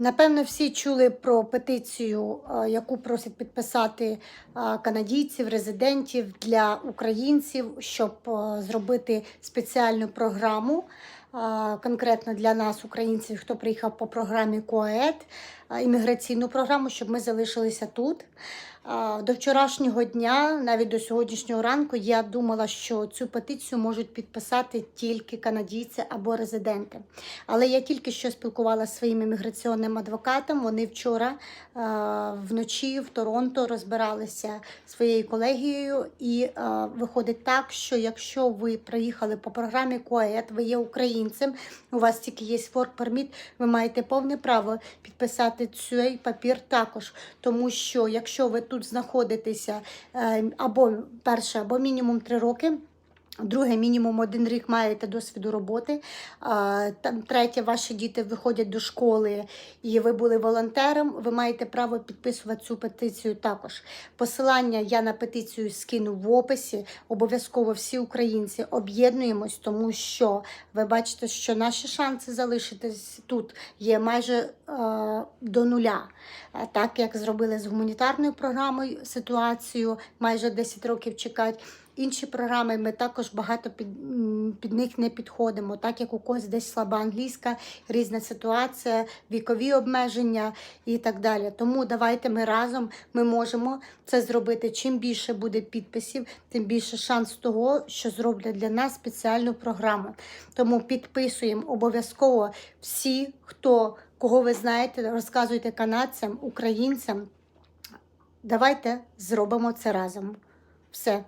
Напевно, всі чули про петицію, е, яку просять підписати е, канадійців, резидентів для українців, щоб е, зробити спеціальну програму. Конкретно для нас, українців, хто приїхав по програмі КОЕД, імміграційну програму, щоб ми залишилися тут. До вчорашнього дня, навіть до сьогоднішнього ранку, я думала, що цю петицію можуть підписати тільки канадійці або резиденти. Але я тільки що спілкувалася зі своїм імміграційним адвокатом. Вони вчора вночі в Торонто розбиралися своєю колегією, і виходить так, що якщо ви приїхали по програмі КОЕД, ви є українцем, у вас тільки є work permit, ви маєте повне право підписати цей папір також. Тому що якщо ви тут знаходитеся е, або перше, або мінімум три роки. Друге, мінімум один рік маєте досвіду роботи. Там третє, ваші діти виходять до школи і ви були волонтером. Ви маєте право підписувати цю петицію також. Посилання я на петицію скину в описі. Обов'язково всі українці об'єднуємось, тому що ви бачите, що наші шанси залишитись тут є майже е, до нуля. Так як зробили з гуманітарною програмою ситуацію, майже 10 років чекати. Інші програми ми також багато під, під них не підходимо, так як у когось десь слаба англійська, різна ситуація, вікові обмеження і так далі. Тому давайте ми разом ми можемо це зробити. Чим більше буде підписів, тим більше шанс того, що зроблять для нас спеціальну програму. Тому підписуємо обов'язково всі, хто кого ви знаєте, розказуйте канадцям, українцям. Давайте зробимо це разом. Все.